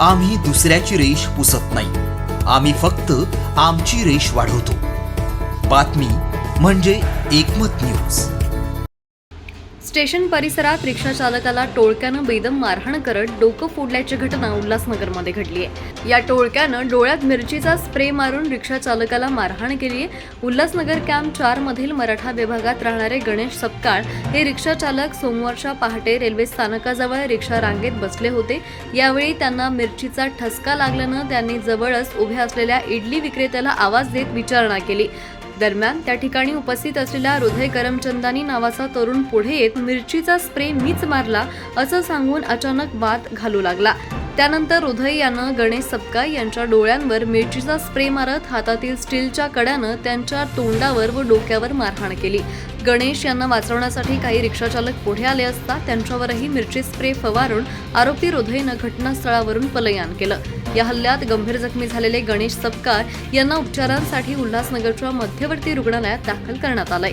आम्ही दुसऱ्याची रेष पुसत नाही. आम्ही फक्त आमची रेष वाढवतो. बातमी म्हणजे एकमत न्यूज. स्टेशन परिसरात रिक्षा चालकाला टोळक्यानं बेदम मारहाण करत डोकं फोडल्याची घटना उल्हासनगरमध्ये घडली आहे. या टोळक्यानं डोळ्यात मिरचीचा स्प्रे मारून रिक्षा चालकाला मारहाण केली आहे. उल्हासनगर कॅम्प चार मधील मराठा विभागात राहणारे गणेश सपकाळ हे रिक्षा चालक सोमवारच्या पहाटे रेल्वे स्थानकाजवळ रिक्षा रांगेत बसले होते. यावेळी त्यांना मिरचीचा ठसका लागल्यानं त्यांनी जवळच उभ्या असलेल्या इडली विक्रेत्याला आवाज देत विचारणा केली. दरम्यान त्या ठिकाणी उपस्थित असलेल्या हृदय करमचंदानी नावाचा तरुण पुढे येत मिरचीचा स्प्रे मीच मारला असं सांगून अचानक वाद घालू लागला. त्यानंतर हृदय यानं गणेश सपकाळ यांच्या डोळ्यांवर मिरचीचा स्प्रे मारत हातातील स्टीलच्या कड्यानं त्यांच्या तोंडावर व डोक्यावर मारहाण केली. गणेश यांना वाचवण्यासाठी काही रिक्षाचालक पुढे आले असता त्यांच्यावरही मिरची स्प्रे फवारून आरोपी हृदयनं घटनास्थळावरून पलायन केलं. या हल्ल्यात गंभीर जखमी झालेले गणेश सपकाळ यांना उपचारांसाठी उल्हासनगरच्या मध्यवर्ती रुग्णालयात दाखल करण्यात आलंय.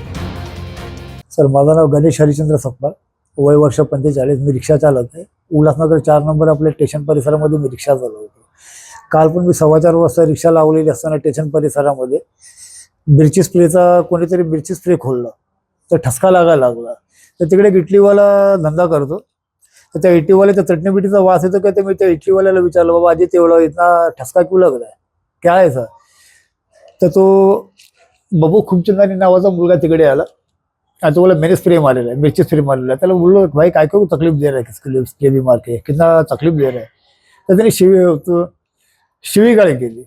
सर माझं नाव गणेश हरिचंद्र सपकाळ. वय वर्ष पंचेचाळीस मी रिक्षा चालत आहे. उल्हासनगर चार नंबर आपल्या स्टेशन परिसरामध्ये मी रिक्षा चालवतो. काल पण मी सव्वा चार वाजता रिक्षा लावलेली असताना स्टेशन परिसरामध्ये मिरची स्प्रेचा कोणीतरी मिरची स्प्रे खोललं. तर ठसका लागायला लागला. तर तिकडे इटलीवाला धंदा करतो. तर त्या इटलीवाल्याच्या चटणी बिटीचा वास येतो का ते मी त्या इटलीवाल्याला विचारलं बाबा आजी तेवढा इतना ठसका क्यू लागलाय? काय आहे सर तर तो बबू खुमचंदानी नावाचा मुलगा तिकडे आला. आणि तो बोला मैंने स्प्रे मारेला है मिर्ची स्प्रे मारेला है त्याला बोललो भाई काय को तकलीफ दे रहा है किसके लिए स्प्रे भी मार के कितना तकलीफ दे रहा है? तर त्याने शिवी तो शिवीगाळ केली.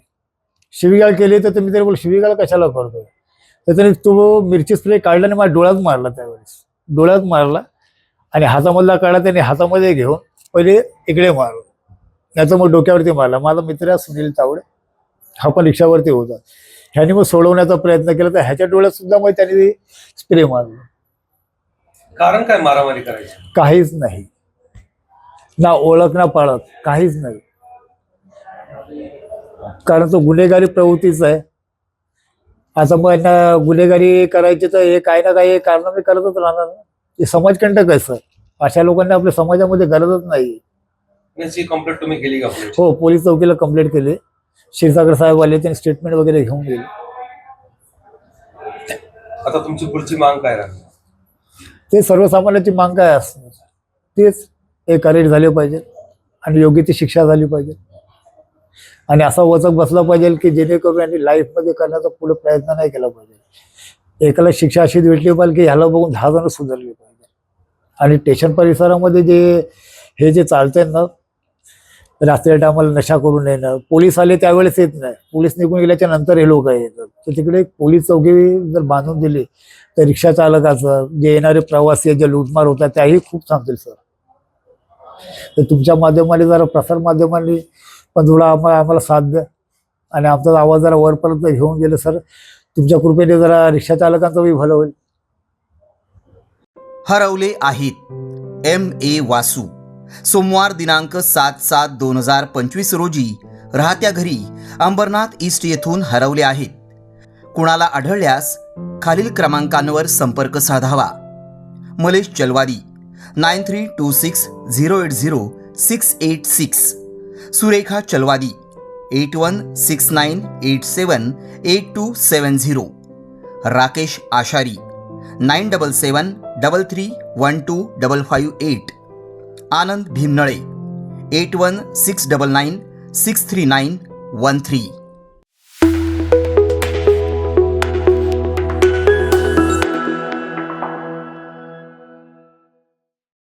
शिवीगाळ केली तर मी त्याला बोल शिवीगाळ कशाला करतोय? तर त्याने तो मिरची स्प्रे काढला आणि माझ्या डोळ्यात मारला त्यावेळेस. डोळ्यात मारला आणि हातामधला काढा त्याने हातामध्ये घेऊन पहिले इकडे मारला. त्याचं मग डोक्यावरती मारला. माझा मित्र आहे सुनील तावडे हा पण रिक्षावरती होता. ह्याने मग सोडवण्याचा प्रयत्न केला तर ह्याच्या डोळ्यात सुद्धा मग त्याने स्प्रे मारलं. कारण काय मारामारी करायची? काहीच नाही. ना ओळख ना पाळत काहीच नाही. कारण तो गुन्हेगारी प्रवृत्तीच आहे. आता मग यांना गुन्हेगारी करायची तर हे काही ना काही कारण मी करतच राहणार ना. हे समाजकंटक आहे सर अशा लोकांना आपल्या समाजामध्ये गरजच नाही. याची कंप्लेंट तुम्ही केली का हो पोलीस चौकीला कंप्लेंट केली. क्षीरसागर साहेब आले त्यांनी स्टेटमेंट वगैरे घेऊन गेले. आता तुमची पुढची मांग काय राहणार? ते सर्वसामान्याची मांग काय असणार तेच एक अरेट झाले पाहिजे. आणि योग्य ती शिक्षा झाली पाहिजे. आणि असा वचक बसला पाहिजे की जेणेकरून यांनी लाईफमध्ये करण्याचा पुढे प्रयत्न नाही केला पाहिजे. एकाला शिक्षा अशी भेटली पाहिजे की ह्याला बघून दहा जण सुधारली पाहिजे. आणि स्टेशन परिसरामध्ये जे हे जे चालतंय ना रात्री टायमाला नशा करून येणं. पोलीस आले त्यावेळेस येत नाही. पोलीस निघून गेल्याच्यानंतर हे लोक येतात तर तिकडे पोलीस चौकी जर बांधून दिली तर रिक्षा चालकाचं जे येणारे प्रवासी जे लूटमार होतात त्याही खूप थांबतील सर. तर तुमच्या माध्यमाने जरा प्रसार माध्यमांनी पण थोडा आम्हाला आम्हाला साथ द्या. आणि आमचा आवाज जरा वरपर्यंत घेऊन गेलं सर. तुमच्या कृपेने जरा रिक्षा चालकांचं बी भलं होईल. हरवले आहेत. M A Vasu. सोमवार दिनांक सात सात दोन हजार पंचवीस रोजी राहत्या घरी अंबरनाथ ईस्ट येथून हरवले आहेत. कुणाला आढळल्यास खालील क्रमांकांवर संपर्क साधावा. Malesh Chalwadi nine three two six zero eight zero six eight six. Surekha Chalwadi eight one six nine eight seven eight two seven zero. Rakesh Ashari nine double seven double three one two double five eight. Anand Bhimnale eight one six double nine six three nine one three.